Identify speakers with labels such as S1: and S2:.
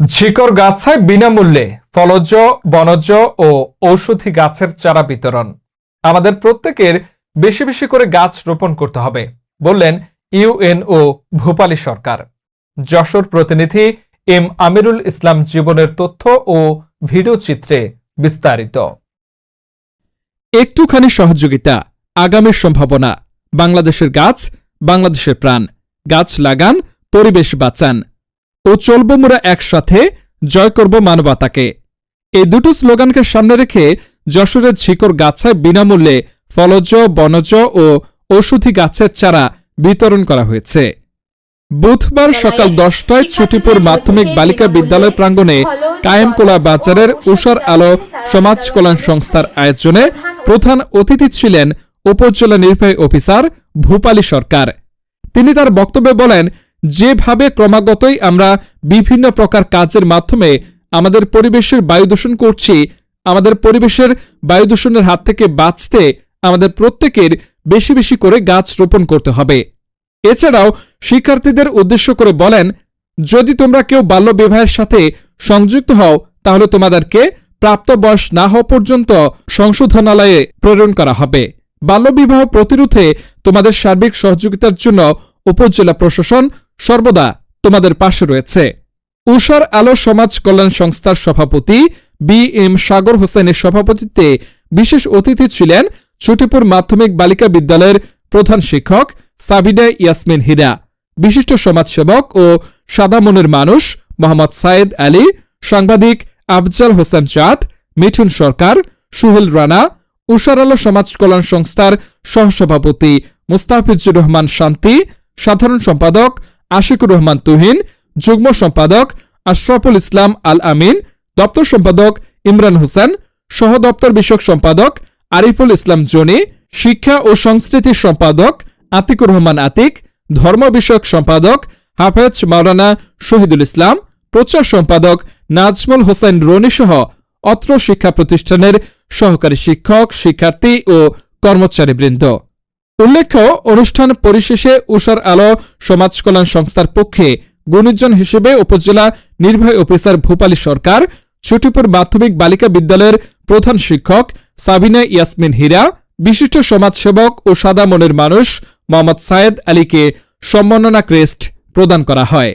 S1: ঝিকর গাছায় বিনামূল্যে ফলজ, বনজ ও ঔষধি গাছের চারা বিতরণ। আমাদের প্রত্যেকের বেশি বেশি করে গাছ রোপণ করতে হবে, বললেন ইউএনও ভূপালী সরকার। যশোর প্রতিনিধি এম আমিরুল ইসলাম জীবনের তথ্য ও ভিডিও চিত্রে বিস্তারিত।
S2: একটুখানি সহযোগিতা, আগামীর সম্ভাবনা, বাংলাদেশের গাছ, বাংলাদেশের প্রাণ, গাছ লাগান, পরিবেশ বাঁচান। ও চলব মোরা একসাথে জয় করব মানবতাকে। এই দুটো স্লোগানকে সামনে রেখে যশোরের ঝিকর গাছায় বিনামূল্যে ফলজ বনজ ও ঔষধি গাছের চারা বিতরণ করা হয়েছে। বুধবার সকাল দশটায় ছুটিপুর মাধ্যমিক বালিকা বিদ্যালয় প্রাঙ্গণে কায়েমকোলা বাজারের উষার আলো সমাজ কল্যাণ সংস্থার আয়োজনে প্রধান অতিথি ছিলেন উপজেলা নির্বাহী অফিসার ভূপালী সরকার। তিনি তার বক্তব্যে বলেন যেভাবে ক্রমাগতই আমরা বিভিন্ন প্রকার কাজের মাধ্যমে আমাদের পরিবেশের বায়ু দূষণ করছি, আমাদের পরিবেশের বায়ু দূষণের হাত থেকে বাঁচতে আমাদের প্রত্যেকের বেশি বেশি করে গাছ রোপণ করতে হবে। এছাড়াও শিক্ষার্থীদের উদ্দেশ্য করে বলেন, যদি তোমরা কেউ বাল্যবিবাহের সাথে সংযুক্ত হও, তাহলে তোমাদেরকে প্রাপ্ত বয়স না হওয়া পর্যন্ত সংশোধনালয়ে প্রেরণ করা হবে। বাল্যবিবাহ প্রতিরোধে তোমাদের সার্বিক সহযোগিতার জন্য উপজেলা প্রশাসন সর্বদা তোমাদের পাশে রয়েছে। উষার আলো সমাজ কল্যাণ সংস্থার সভাপতি বি এম সাগর হোসেনের সভাপতিত্বে বিশেষ অতিথি ছিলেন ছুটিপুর মাধ্যমিক বালিকা বিদ্যালয়ের প্রধান শিক্ষক সাবিনা ইয়াসমিন হীরা, বিশিষ্ট সমাজসেবক ও সাদামনের মানুষ মোহাম্মদ সায়েদ আলী, সাংবাদিক আফজাল হোসেন চাঁদ মিঠুন সরকার, সুহেল রানা উষার আলো সমাজ কল্যাণ সংস্থার সহসভাপতি মুস্তাফিজুর রহমান শান্তি, সাধারণ সম্পাদক আশিকুর রহমান তুহিন, যুগ্ম সম্পাদক আশরাফুল ইসলাম আল আমিন দপ্তর সম্পাদক ইমরান হোসেন, সহ দপ্তর বিষয়ক সম্পাদক আরিফুল ইসলাম জনি, শিক্ষা ও সংস্কৃতি সম্পাদক আতিকুর রহমান আতিক, ধর্ম বিষয়ক সম্পাদক হাফেজ মাওলানা শহীদুল ইসলাম, প্রচার সম্পাদক নাজমুল হোসেন রনি সহ অত্র শিক্ষা প্রতিষ্ঠানের সহকারী শিক্ষক, শিক্ষার্থী ও কর্মচারীবৃন্দ। উল্লেখ্য, অনুষ্ঠান পরিশেষে উষার আলো সমাজ কল্যাণ সংস্থার পক্ষে গুণীজন হিসেবে উপজেলা নির্বাহী অফিসার ভূপালী সরকার, ছুটিপুর মাধ্যমিক বালিকা বিদ্যালয়ের প্রধান শিক্ষক সাবিনা ইয়াসমিন হীরা, বিশিষ্ট সমাজসেবক ও সাদা মনের মানুষ মোহাম্মদ সায়েদ আলীকে সম্মাননা ক্রেস্ট প্রদান করা হয়।